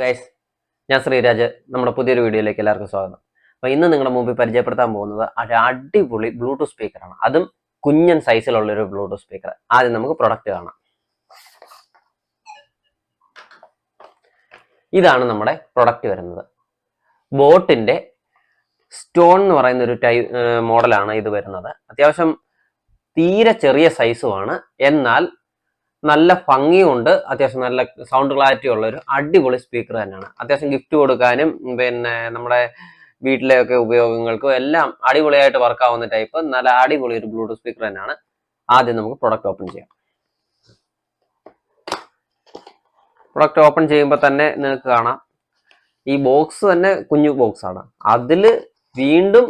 Guys ഞാൻ ശ്രീരാജ്. നമ്മുടെ പുതിയൊരു വീഡിയോയിലേക്ക് എല്ലാവർക്കും സ്വാഗതം. അപ്പോൾ ഇന്ന് നിങ്ങളുടെ മുമ്പിൽ പരിചയപ്പെടുത്താൻ പോകുന്നത് ഒരു അടിപൊളി ബ്ലൂടൂത്ത് സ്പീക്കറാണ് അതും കുഞ്ഞൻ സൈസിലുള്ള ഒരു ബ്ലൂടൂത്ത് സ്പീക്കർ ആദ്യം നമുക്ക് പ്രൊഡക്റ്റ് കാണാം. ഇതാണ് നമ്മുടെ പ്രൊഡക്റ്റ് വരുന്നത്. ബോട്ടിന്റെ സ്റ്റോൺ എന്ന് പറയുന്ന ഒരു ടൈ മോഡലാണ് ഇത് വരുന്നത്. അത്യാവശ്യം തീരെ ചെറിയ സൈസുമാണ് എന്നാൽ നല്ല ഭംഗിയുണ്ട് അത്യാവശ്യം നല്ല സൗണ്ട് ക്ലാരിറ്റി ഉള്ള ഒരു അടിപൊളി സ്പീക്കർ തന്നെയാണ്. അത്യാവശ്യം ഗിഫ്റ്റ് കൊടുക്കാനും പിന്നെ നമ്മുടെ വീട്ടിലെയൊക്കെ ഉപയോഗങ്ങൾക്കും എല്ലാം അടിപൊളിയായിട്ട് വർക്ക് ആവുന്ന ടൈപ്പ് നല്ല അടിപൊളി ഒരു ബ്ലൂടൂത്ത് സ്പീക്കർ തന്നെയാണ്. ആദ്യം നമുക്ക് പ്രൊഡക്റ്റ് ഓപ്പൺ ചെയ്യാം. പ്രൊഡക്റ്റ് ഓപ്പൺ ചെയ്യുമ്പോൾ തന്നെ നിങ്ങൾക്ക് കാണാം. ഈ ബോക്സ് തന്നെ കുഞ്ഞു ബോക്സാണ് അതിൽ വീണ്ടും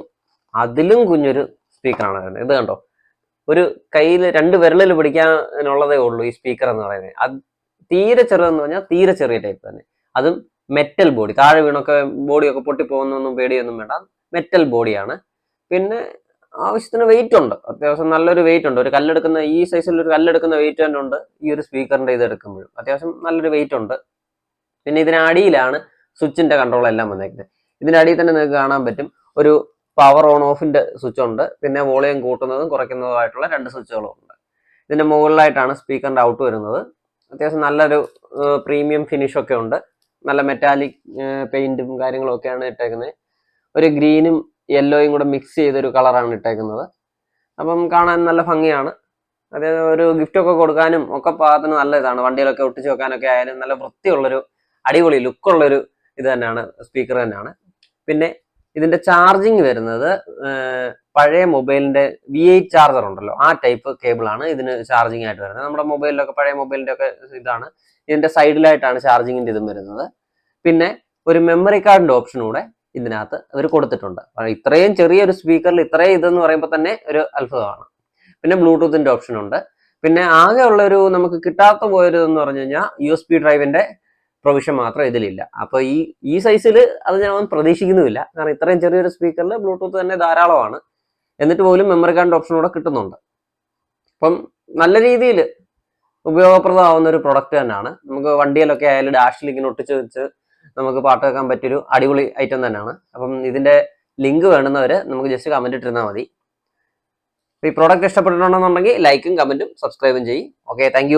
അതിലും കുഞ്ഞൊരു സ്പീക്കറാണ് വരുന്നത് ഇത് കണ്ടോ? ഒരു കയ്യിൽ രണ്ട് വിരലിൽ പിടിക്കാനുള്ളതേ ഉള്ളൂ ഈ സ്പീക്കർ എന്ന് പറയുന്നത്. അത് തീരെ ചെറുതെന്ന് പറഞ്ഞാൽ തീരെ ചെറിയ ടൈപ്പ് തന്നെ. അതും മെറ്റൽ ബോഡി. താഴെ വീണൊക്കെ ബോഡിയൊക്കെ പൊട്ടിപ്പോകുന്നൊന്നും പേടിയൊന്നും വേണ്ട. മെറ്റൽ ബോഡിയാണ്. പിന്നെ ആവശ്യത്തിന് വെയിറ്റ് ഉണ്ട്. അത്യാവശ്യം നല്ലൊരു വെയിറ്റ് ഉണ്ട്. ഒരു കല്ലെടുക്കുന്ന ഈ സൈസിൽ ഒരു കല്ലെടുക്കുന്ന വെയിറ്റ് തന്നെ ഉണ്ട് ഈ ഒരു സ്പീക്കറിന്റെ ഇത് എടുക്കുമ്പോഴും. അത്യാവശ്യം നല്ലൊരു വെയിറ്റ് ഉണ്ട്. പിന്നെ ഇതിനടിയിലാണ് സ്വിച്ചിന്റെ കൺട്രോൾ എല്ലാം വന്നേക്കുന്നത്. ഇതിന്റെ അടിയിൽ തന്നെ നിങ്ങൾക്ക് കാണാൻ പറ്റും. ഒരു പവർ ഓൺ ഓഫിന്റെ സ്വിച്ച് ഉണ്ട്. പിന്നെ വോളിയം കൂട്ടുന്നതും കുറയ്ക്കുന്നതുമായിട്ടുള്ള രണ്ട് സ്വിച്ചുകളും ഉണ്ട്. ഇതിന്റെ മുകളിലായിട്ടാണ് സ്പീക്കറിന്റെ ഔട്ട് വരുന്നത്. അത്യാവശ്യം നല്ലൊരു പ്രീമിയം ഫിനിഷ് ഒക്കെ ഉണ്ട്. നല്ല മെറ്റാലിക് പെയിന്റും കാര്യങ്ങളും ഒക്കെയാണ് ഇട്ടേക്കുന്നത് ഒരു ഗ്രീനും യെല്ലോയും കൂടെ മിക്സ് ചെയ്തൊരു കളറാണ് ഇട്ടേക്കുന്നത്. അപ്പം കാണാൻ നല്ല ഭംഗിയാണ്. അതായത് ഒരു ഗിഫ്റ്റ് ഒക്കെ കൊടുക്കാനും ഒക്കെ പാകത്തിന് നല്ല ഇതാണ്. വണ്ടിയിലൊക്കെ ഒട്ടിച്ചു വെക്കാനൊക്കെ ആയാലും നല്ല വൃത്തിയുള്ളൊരു അടിപൊളി ലുക്കുള്ളൊരു ഇത് തന്നെയാണ് സ്പീക്കർ തന്നെയാണ്. പിന്നെ ഇതിന്റെ ചാർജിങ് വരുന്നത് പഴയ മൊബൈലിന്റെ വി എയ്റ്റ് ചാർജർ ഉണ്ടല്ലോ ആ ടൈപ്പ് കേബിൾ ആണ് ഇതിന് ചാർജിങ് ആയിട്ട് വരുന്നത്. നമ്മുടെ മൊബൈലിലൊക്കെ പഴയ മൊബൈലിന്റെ ഒക്കെ ഇതാണ്. ഇതിന്റെ സൈഡിലായിട്ടാണ് ചാർജിങ്ങിന്റെ ഇതും വരുന്നത്. പിന്നെ ഒരു മെമ്മറി കാർഡിന്റെ ഓപ്ഷൻ കൂടെ ഇതിനകത്ത് അവർ കൊടുത്തിട്ടുണ്ട്. ഇത്രയും ചെറിയൊരു സ്പീക്കറിൽ ഇത്രയും ഇതെന്ന് പറയുമ്പോൾ തന്നെ ഒരു അത്ഭുതമാണ്. പിന്നെ ബ്ലൂടൂത്തിന്റെ ഓപ്ഷൻ ഉണ്ട്. പിന്നെ ആകെ ഉള്ള ഒരു നമുക്ക് കിട്ടാത്ത പോയൊരു എന്ന് പറഞ്ഞു കഴിഞ്ഞാൽ യു എസ് പി ഡ്രൈവിന്റെ പ്രൊവിഷൻ മാത്രം ഇതിലില്ല. അപ്പോൾ ഈ ഈ സൈസിൽ അത് ഞാൻ പ്രതീക്ഷിക്കുന്നുമില്ല. കാരണം ഇത്രയും ചെറിയൊരു സ്പീക്കറിൽ ബ്ലൂടൂത്ത് തന്നെ ധാരാളമാണ്. എന്നിട്ട് പോലും മെമ്മറി കാർഡ് ഓപ്ഷൻ കൂടെ കിട്ടുന്നുണ്ട്. അപ്പം നല്ല രീതിയിൽ ഉപയോഗപ്രദമാവുന്ന ഒരു പ്രൊഡക്റ്റ് തന്നെയാണ്. നമുക്ക് വണ്ടിയിലൊക്കെ ആയാലും ഡാഷിൽ ഇങ്ങനെ ഒട്ടിച്ച് വെച്ച് നമുക്ക് പാട്ട് വെക്കാൻ പറ്റിയൊരു അടിപൊളി ഐറ്റം തന്നെയാണ്. അപ്പം ഇതിന്റെ ലിങ്ക് വേണ്ടുന്നവര് നമുക്ക് ജസ്റ്റ് കമന്റ് ഇട്ടിരുന്നാൽ മതി. ഈ പ്രോഡക്റ്റ് ഇഷ്ടപ്പെട്ടിട്ടുണ്ടെന്നുണ്ടെങ്കിൽ ലൈക്കും കമന്റും സബ്സ്ക്രൈബും ചെയ്യും. Okay thank